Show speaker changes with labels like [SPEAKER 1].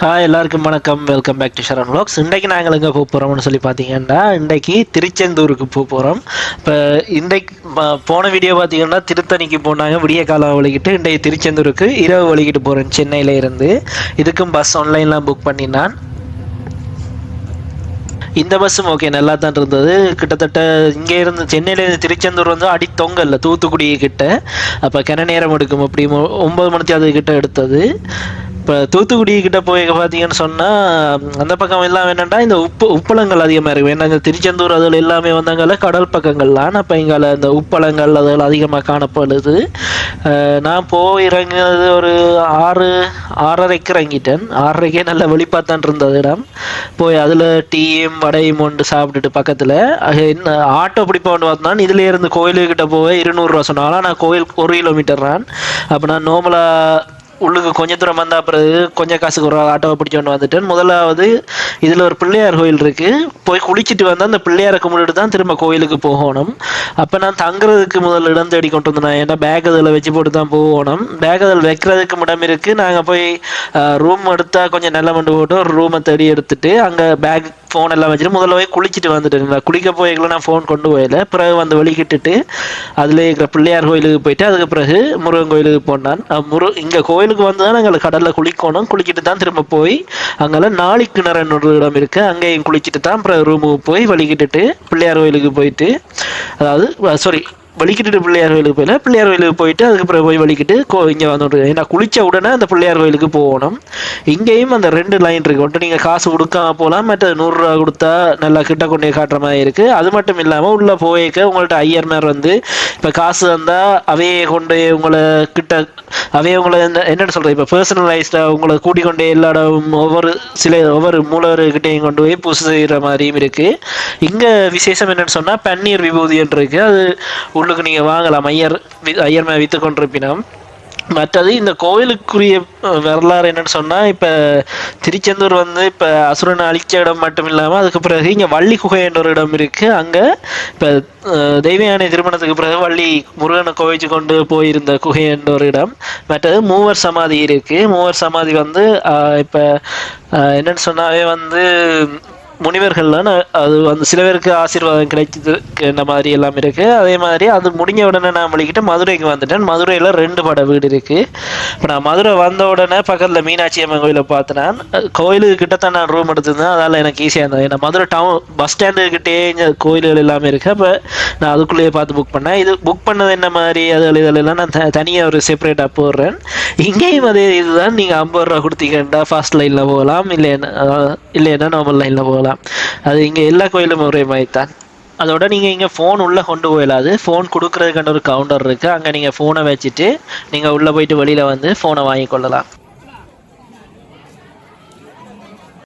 [SPEAKER 1] Hi எல்லாருக்கும் வணக்கம். Welcome back to Sharan vlogs இன்றைக்கு நாங்கள் எங்கே போக போகிறோம்னு சொல்லி பார்த்தீங்கன்னா இன்றைக்கு திருச்செந்தூருக்கு போக போகிறோம் இப்போ இன்றைக்கு போன வீடியோ பார்த்தீங்கன்னா திருத்தணிக்கு போனாங்க. விடிய காலம் வழிகிட்டு இன்றைக்கு திருச்செந்தூருக்கு இரவு வழிகிட்டு போகிறேன் சென்னையில் இருந்து. இதுக்கும் பஸ் ஆன்லைன்லாம் புக் பண்ணினான். இந்த பஸ்ஸும் ஓகே நல்லா தான் இருந்தது. கிட்டத்தட்ட இங்கே இருந்து சென்னையிலேருந்து திருச்செந்தூர் வந்து அடி தொங்கல்ல தூத்துக்குடி கிட்ட. அப்போ கிண நேரம் எடுக்கும். அப்படி மு- ஒன்பது மணிக்கு அது கிட்ட எடுத்தது. இப்போ தூத்துக்குடி கிட்ட போய் பார்த்தீங்கன்னு சொன்னால் அந்த பக்கம் எல்லாம் என்னென்னா இந்த உப்பு உப்பளங்கள் அதிகமாக இருக்கும். ஏன்னா இந்த திருச்செந்தூர் அதில் எல்லாமே வந்தாங்கல்ல கடல் பக்கங்கள்லாம். அப்போ இங்கால இந்த உப்பளங்கள் அதில் அதிகமாக காணப்படுது. நான் போய் இறங்கினது ஒரு ஆறு ஆறரைக்கு இறங்கிட்டேன். ஆறரைக்கே நல்ல வெளிப்பாத்தான் இருந்தது இடம் போய் அதில் டீயும் வடையும் ஒன்று சாப்பிட்டுட்டு பக்கத்தில். என்ன ஆட்டோ பிடிப்ப ஒன்று பார்த்தோன்னா இதுல இருந்து கோயிலுக்கிட்ட போக இருநூறுவா சொன்னாலும் நான் கோயில் ஒரு கிலோமீட்டர் தான். அப்போ நான் நோமலாக உள்ளுக்கு கொஞ்ச தூரம் வந்தா பிறகு கொஞ்சம் காசுக்கு ஒரு ஆட்டோவை பிடிச்சி ஒன்று வந்துட்டேன் முதலாவது இதில் ஒரு பிள்ளையார் கோயில் இருக்கு. போய் குளிச்சுட்டு வந்தால் அந்த பிள்ளையாரை கும்பிட்டு தான் திரும்ப கோயிலுக்கு போகணும். அப்போ நான் தங்குறதுக்கு முதல்ல இடம் தேடி கொண்டு வந்தேன் ஏன்னா பேக் அதில் வச்சு போட்டு தான் போகணும். பேக் அதில் வைக்கிறதுக்கு இடம் இருக்குது நாங்கள் போய் ரூம் எடுத்தால் கொஞ்சம் நல்ல மண்டு போட்டு ஒரு ரூமை தேடி எடுத்துட்டு அங்கே பேக் ஃபோன் எல்லாம் வச்சுட்டு முதல்ல போய் குளிச்சுட்டு வந்துட்டேன். நான் குளிக்க போய்க்குள்ள நான் ஃபோன் கொண்டு போயில பிறகு வந்து வெளிக்கிட்டுட்டு அதில் இருக்கிற பிள்ளையார் கோயிலுக்கு போயிட்டு அதுக்கு பிறகு முருகன் கோயிலுக்கு போனான். முரு இங்கே கோயிலுக்கு வந்து தான் நாங்கள் கடலில் குளிக்கணும். குளிக்கிட்டு தான் திரும்ப போய் அங்கெல்லாம் நாளை கிணறு ஒரு இடம் இருக்கு. அங்கேயும் குளிச்சுட்டு தான் அப்புறம் ரூமுக்கு போய் வலிக்கிட்டுட்டு பிள்ளையார் கோயிலுக்கு போயிட்டு அதாவது சாரி வலிக்கிட்டு பிள்ளையார் கோயிலுக்கு போயில பிள்ளையார் கோயிலுக்கு போயிட்டு அதுக்கப்புறம் போய் வலிக்கிட்டு கோ இங்கே வந்துட்டு ஏன்னா குளிச்ச உடனே அந்த பிள்ளையார் கோயிலுக்கு போகணும். இங்கேயும் அந்த ரெண்டு லைன் இருக்கு. ஒன்று நீங்கள் காசு கொடுக்காம போகலாம் மற்ற நூறுரூவா கொடுத்தா நல்லா கிட்ட கொண்டு காட்டுற மாதிரி இருக்கு. அது மட்டும் இல்லாமல் உள்ளே போயிக்க உங்கள்ட்ட ஐயர் மேர் வந்து இப்போ காசு வந்தால் அவையே கொண்டு போய் உங்களை கிட்ட அவையே உங்களை என்ன என்னன்னு சொல்கிறது இப்போ பர்சனலைஸ்டாக உங்களை கூட்டிக் கொண்டே எல்லா இடமும் ஒவ்வொரு சில ஒவ்வொரு மூலவர்கிட்டையும் கொண்டு போய் பூசை செய்கிற மாதிரியும் இருக்கு. இங்கே விசேஷம் என்னன்னு சொன்னால் பன்னீர் விபூதின்னு இருக்கு. அது உள்ளுக்கு நீங்கள் வாங்கலாம். ஐயர் வி- ஐயர் மே வித்து கொண்டிருப்பினோம். மற்றது இந்த கோயிலுக்குரிய வரலாறு என்னன்னு சொன்னால் இப்போ திருச்செந்தூர் வந்து இப்போ அசுரனை அழிச்ச இடம் மட்டும் இல்லாமல் அதுக்கு பிறகு இங்கே வள்ளி குகை என்ற ஒரு இடம் இருக்குது அங்கே இப்போ தெய்வயானை திருமணத்துக்கு பிறகு வள்ளி முருகனை கோவிச்சு கொண்டு போயிருந்த குகை என்ற ஒரு இடம். மற்றது மூவர் சமாதி இருக்குது மூவர் சமாதி வந்து இப்போ என்னன்னு சொன்னாவே வந்து முனிவர்கள்லாம் நான் அது வந்து சில பேருக்கு ஆசீர்வாதம் கிடைச்சதுக்கு மாதிரி எல்லாம் இருக்கு. அதே மாதிரி அது முடிஞ்ச உடனே நான் வழிக்கிட்டு மதுரைக்கு வந்துட்டேன். மதுரையில் ரெண்டு பட வீடு இருக்கு. இப்போ நான் மதுரை வந்த உடனே பக்கத்தில் மீனாட்சி அம்மன் கோயிலை பார்த்தேன் கோயிலுக்கு கிட்ட தான் நான் ரூம் எடுத்திருந்தேன். அதனால எனக்கு ஈஸியாக இருந்தது. ஏன்னா மதுரை டவுன் பஸ் ஸ்டாண்டு கிட்டே கோயில்கள் எல்லாமே இருக்கு. அப்போ நான் அதுக்குள்ளேயே பார்த்து புக் பண்ணேன். இது புக் பண்ணது என்ன மாதிரி அது இதெல்லாம் நான் த தனியாக ஒரு செப்பரேட்டாக போடுறேன். இங்கேயும் அதே இதுதான். நீங்கள் ஐம்பது ரூபா கொடுத்தீங்கன்னா ஃபாஸ்ட் லைனில் போகலாம். இல்லைன்னா இல்லைன்னா நார்மல் லைனில் போகலாம். அது இங்கே எல்லா கோயிலும் ஒரே மாதிரி தான் அதோட நீங்கள் இங்கே ஃபோன் உள்ளே கொண்டு போயிடாது ஃபோன் கொடுக்கறதுக்கான ஒரு கவுண்டர் இருக்குது அங்கே நீங்கள் ஃபோனை வச்சுட்டு நீங்கள் உள்ளே போயிட்டு வெளியில் வந்து ஃபோனை வாங்கிக் கொள்ளலாம்.